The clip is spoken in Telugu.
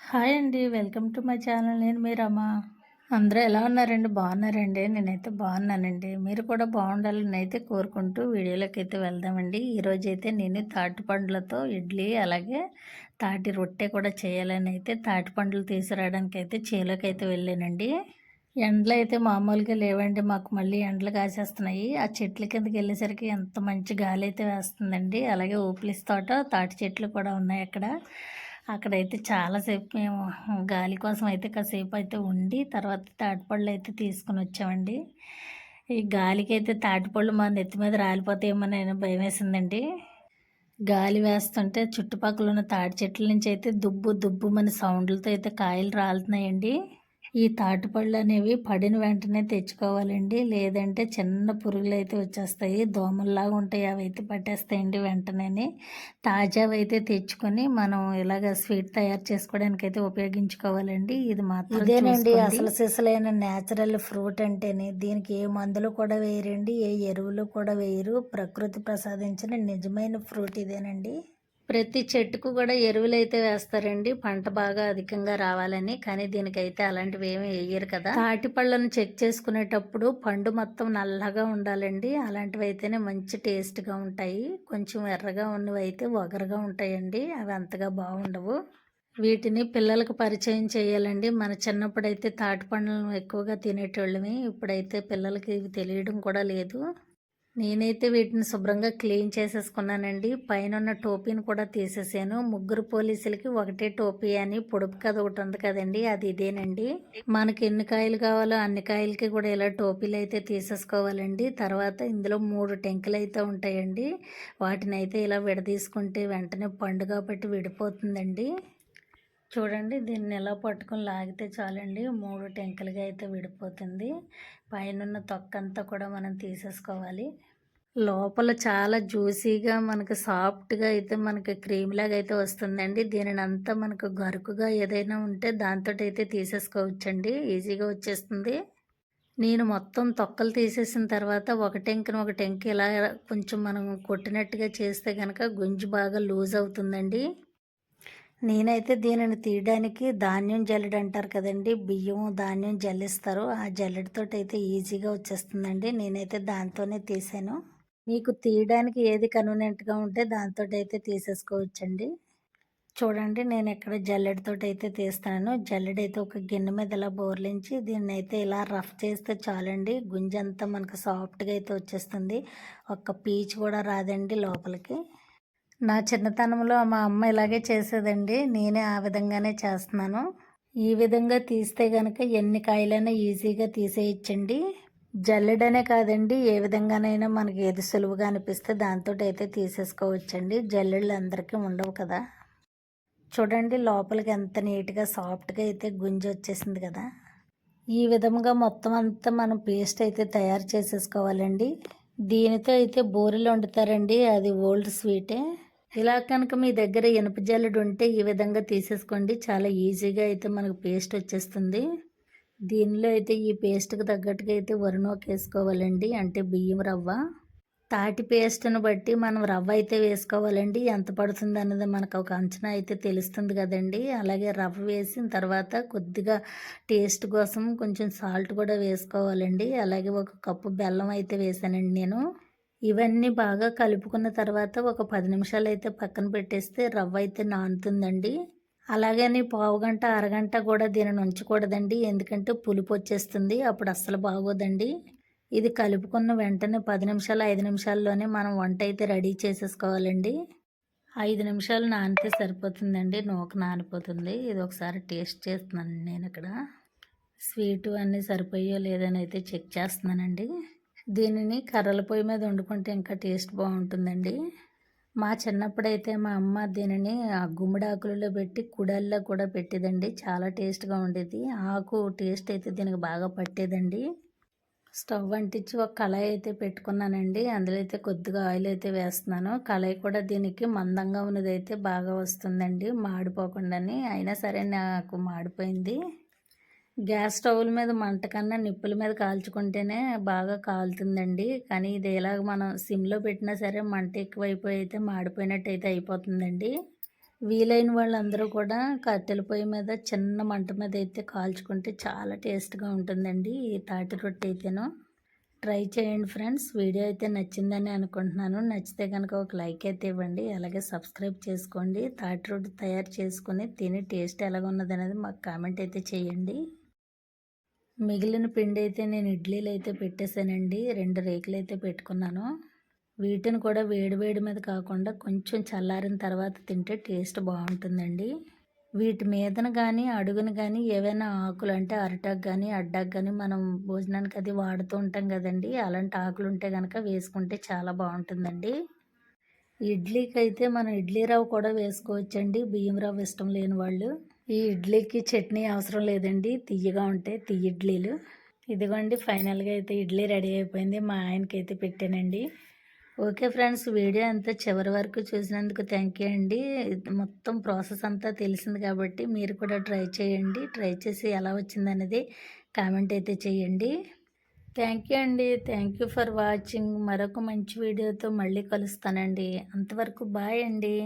హాయ్ అండి. Welcome to my channel. నేను మీరమ్మా అందరూ ఎలా ఉన్నారండి? బాగున్నారండి? నేనైతే బాగున్నానండి. మీరు కూడా బాగుండాలని అయితే కోరుకుంటూ వీడియోలోకి అయితే వెళ్దామండి. ఈరోజు అయితే నేను తాటి పండ్లతో ఇడ్లీ అలాగే తాటి రొట్టె కూడా చేయాలని అయితే తాటి పండ్లు తీసుకురావడానికి అయితే చేలోకి అయితే వెళ్ళానండి. ఎండలు అయితే మామూలుగా లేవండి. మాకు మళ్ళీ ఎండలు కాసేస్తున్నాయి. ఆ చెట్ల కిందకి వెళ్ళేసరికి ఎంత మంచి గాలి అయితే వేస్తుందండి. అలాగే ఊపిలిస్ తోట తాటి చెట్లు కూడా ఉన్నాయి అక్కడ. అక్కడైతే చాలాసేపు మేము గాలి కోసం అయితే కాసేపు అయితే ఉండి తర్వాత తాటిపళ్ళు అయితే తీసుకుని వచ్చామండి. ఈ గాలికి అయితే తాటిపళ్ళు మా నెత్తి మీద రాలిపోతే నేను భయం వేసిందండి. గాలి వేస్తుంటే చుట్టుపక్కల ఉన్న తాటి చెట్ల నుంచి అయితే దుబ్బు దుబ్బు మన సౌండ్లతో అయితే కాయలు రాలుతున్నాయండి. ఈ తాటిపళ్ళు అనేవి పడిన వెంటనే తెచ్చుకోవాలండి. లేదంటే చిన్న పురుగులు అయితే వచ్చేస్తాయి. దోమల్లాగా ఉంటాయి. అవి అయితే పట్టేస్తాయండి వెంటనే తాజావి అయితే తెచ్చుకొని మనం ఇలాగ స్వీట్ తయారు చేసుకోవడానికి అయితే ఉపయోగించుకోవాలండి. ఇది మాత్రం ఇదేనండి అసలు సిసలైన న్యాచురల్ ఫ్రూట్ అంటేనే. దీనికి ఏ మందులు కూడా వేయరండి. ఏ ఎరువులు కూడా వేయరు. ప్రకృతి ప్రసాదించిన నిజమైన ఫ్రూట్ ఇదేనండి. ప్రతి చెట్టుకు కూడా ఎరువులు అయితే వేస్తారండి. పంట బాగా అధికంగా రావాలని. కానీ దీనికైతే అలాంటివి ఏమి వేయరు కదా. తాటి పళ్ళను చెక్ చేసుకునేటప్పుడు పండు మొత్తం నల్లగా ఉండాలండి. అలాంటివి అయితేనే మంచి టేస్ట్గా ఉంటాయి. కొంచెం ఎర్రగా ఉన్నవి అయితే ఒగరుగా ఉంటాయండి. అవి అంతగా బాగుండవు. వీటిని పిల్లలకు పరిచయం చేయాలండి. మన చిన్నప్పుడైతే తాటి పండ్లను ఎక్కువగా తినేటోళ్ళమే. ఇప్పుడైతే పిల్లలకి ఇవి తెలియడం కూడా లేదు. నేనైతే వీటిని శుభ్రంగా క్లీన్ చేసేసుకున్నానండి. పైన ఉన్న టోపీని కూడా తీసేసాను. ముగ్గురు పోలీసులకి ఒకటే టోపీ అని పొడుపు కథ ఒకటి ఉంది కదండి అది ఇదేనండి. మనకి ఎన్ని కాయలు కావాలో అన్ని కాయలకి కూడా ఇలా టోపీలు అయితే తీసేసుకోవాలండి. తర్వాత ఇందులో మూడు టెంకులు అయితే ఉంటాయండి. వాటిని అయితే ఇలా విడదీసుకుంటే వెంటనే పండు కాబట్టి విడిపోతుందండి. చూడండి దీన్ని ఎలా పట్టుకొని లాగితే చాలండి. మూడు టెంకలుగా అయితే విడిపోతుంది. పైన తొక్కంతా కూడా మనం తీసేసుకోవాలి. లోపల చాలా జ్యూసీగా మనకి సాఫ్ట్గా అయితే మనకి క్రీమ్ లాగా అయితే వస్తుందండి. దీనిని అంతా మనకు గరుకుగా ఏదైనా ఉంటే దాంతో అయితే తీసేసుకోవచ్చండి. ఈజీగా వచ్చేస్తుంది. నేను మొత్తం తొక్కలు తీసేసిన తర్వాత ఒక టెంకను ఒక టెంక ఇలా కొంచెం మనం కొట్టినట్టుగా చేస్తే కనుక గుంజు బాగా లూజ్ అవుతుందండి. నేనైతే దీనిని తీయడానికి ధాన్యం జల్లెడ అంటారు కదండి. బియ్యం ధాన్యం జల్లిస్తారు. ఆ జల్లెడతో అయితే ఈజీగా వచ్చేస్తుందండి. నేనైతే దాంతోనే తీసాను. మీకు తీయడానికి ఏది కన్వీనియంట్గా ఉంటే దాంతో అయితే తీసేసుకోవచ్చండి. చూడండి నేను ఇక్కడ జల్లెడతో అయితే తీస్తాను జల్లెడ అయితే ఒక గిన్నె మీద ఇలా బోర్లించి దీన్ని అయితే ఇలా రఫ్ చేస్తే చాలండి. గుంజంతా మనకు సాఫ్ట్గా అయితే వచ్చేస్తుంది. ఒక్క పీచ్ కూడా రాదండి లోపలికి. నా చిన్నతనంలో మా అమ్మ ఇలాగే చేసేదండి. నేనే ఆ విధంగానే చేస్తున్నాను. ఈ విధంగా తీస్తే కనుక ఎన్ని కాయలైనా ఈజీగా తీసేయచ్చండి. జల్లెడనే కాదండి ఏ విధంగానైనా మనకి ఏది సులువుగా అనిపిస్తే దాంతో అయితే తీసేసుకోవచ్చండి. జల్లెళ్ళు అందరికీ ఉండవు కదా. చూడండి లోపలికి ఎంత నీట్గా సాఫ్ట్గా అయితే గుంజి వచ్చేసింది కదా. ఈ విధంగా మొత్తం అంతా మనం పేస్ట్ అయితే తయారు చేసేసుకోవాలండి. దీనితో అయితే బూరెలు వండుతారండి. అది ఓల్డ్ స్వీటే. ఇలా కనుక మీ దగ్గర ఇనుప జల్లెడు ఉంటే ఈ విధంగా తీసేసుకోండి. చాలా ఈజీగా అయితే మనకు పేస్ట్ వచ్చేస్తుంది. దీనిలో అయితే ఈ పేస్ట్కి తగ్గట్టుగా అయితే వరినోకి వేసుకోవాలండి. అంటే బియ్యం రవ్వ. తాటి పేస్ట్ను బట్టి మనం రవ్వ అయితే వేసుకోవాలండి. ఎంత పడుతుంది అన్నది మనకు ఒక అంచనా అయితే తెలుస్తుంది కదండి. అలాగే రవ్వ వేసిన తర్వాత కొద్దిగా టేస్ట్ కోసం కొంచెం సాల్ట్ కూడా వేసుకోవాలండి. అలాగే ఒక కప్పు బెల్లం అయితే వేసానండి నేను. ఇవన్నీ బాగా కలుపుకున్న తర్వాత ఒక పది నిమిషాలు అయితే పక్కన పెట్టేస్తే రవ్వ అయితే నానుతుందండి. అలాగని పావు గంట అరగంట కూడా దీనిని ఉంచకూడదండి. ఎందుకంటే పులుపు వచ్చేస్తుంది అప్పుడు అస్సలు బాగోదండి. ఇది కలుపుకున్న వెంటనే పది నిమిషాలు ఐదు నిమిషాల్లోనే మనం వంట అయితే రెడీ చేసేసుకోవాలండి. ఐదు నిమిషాలు నానితే సరిపోతుందండి. నూక నానిపోతుంది. ఇది ఒకసారి టేస్ట్ చేస్తున్నాను నేను ఇక్కడ. స్వీటు అన్నీ సరిపోయో లేదని అయితే చెక్ చేస్తున్నానండి. దీనిని కర్రల పొయ్యి మీద వండుకుంటే ఇంకా టేస్ట్ బాగుంటుందండి. మా చిన్నప్పుడైతే మా అమ్మ దీనిని గుమ్మడాకులలో పెట్టి కుడల్లో కూడా పెట్టేదండి. చాలా టేస్ట్గా ఉండేది. ఆకు టేస్ట్ అయితే దీనికి బాగా పట్టేదండి. స్టవ్ అంటించి ఒక కళాయి అయితే పెట్టుకున్నానండి. అందులో అయితే కొద్దిగా ఆయిల్ అయితే వేస్తున్నాను. కళాయి కూడా దీనికి మందంగా ఉన్నదైతే బాగా వస్తుందండి. మాడిపోకుండాని. అయినా సరే నాకు మాడిపోయింది. గ్యాస్ స్టవ్ల మీద మంట కన్నా నిప్పుల మీద కాల్చుకుంటేనే బాగా కాలుతుందండి. కానీ ఇది ఇలాగ మనం సిమ్లో పెట్టినా సరే మంట ఎక్కువైపోయి అయితే మాడిపోయినట్టు అయితే అయిపోతుందండి. వీలైన వాళ్ళందరూ కూడా కట్టెల పొయ్యి మీద చిన్న మంట మీద అయితే కాల్చుకుంటే చాలా టేస్ట్గా ఉంటుందండి ఈ తాటి రొట్టె అయితేను. ట్రై చేయండి ఫ్రెండ్స్. వీడియో అయితే నచ్చిందని అనుకుంటున్నాను. నచ్చితే కనుక ఒక లైక్ అయితే ఇవ్వండి. అలాగే సబ్స్క్రైబ్ చేసుకోండి. తాటి రొట్టె తయారు చేసుకొని తిని టేస్ట్ ఎలాగున్నది అనేది మాకు కామెంట్ అయితే చేయండి. మిగిలిన పిండి అయితే నేను ఇడ్లీలు అయితే పెట్టేశానండి. రెండు రేకులు అయితే పెట్టుకున్నాను. వీటిని కూడా వేడి వేడి మీద కాకుండా కొంచెం చల్లారిన తర్వాత తింటే టేస్ట్ బాగుంటుందండి. వీటి మీదన కానీ అడుగున కానీ ఏవైనా ఆకులు అంటే అరటాకు కానీ అడ్డాకు కానీ మనం భోజనానికి అది వాడుతూ ఉంటాం కదండి. అలాంటి ఆకులు ఉంటే కనుక వేసుకుంటే చాలా బాగుంటుందండి. ఇడ్లీకి అయితే మనం ఇడ్లీ రవ్వ కూడా వేసుకోవచ్చండి. బియ్యం రవ్వ ఇష్టం లేని వాళ్ళు. ఈ ఇడ్లీకి చట్నీ అవసరం లేదండి. తియ్యగా ఉంటాయి తియ్య ఇడ్లీలు. ఇదిగోండి ఫైనల్గా అయితే ఇడ్లీ రెడీ అయిపోయింది. మా ఆయనకి అయితే పెట్టానండి. ఓకే ఫ్రెండ్స్ వీడియో అంతా చివరి వరకు చూసినందుకు థ్యాంక్ యూ అండి. మొత్తం ప్రాసెస్ అంతా తెలిసింది కాబట్టి మీరు కూడా ట్రై చేయండి. ట్రై చేసి ఎలా వచ్చిందనేది కామెంట్ అయితే చేయండి. థ్యాంక్ యూ అండి. Thank you for watching. మరొక మంచి వీడియోతో మళ్ళీ కలుస్తానండి. అంతవరకు బాయ్ అండి.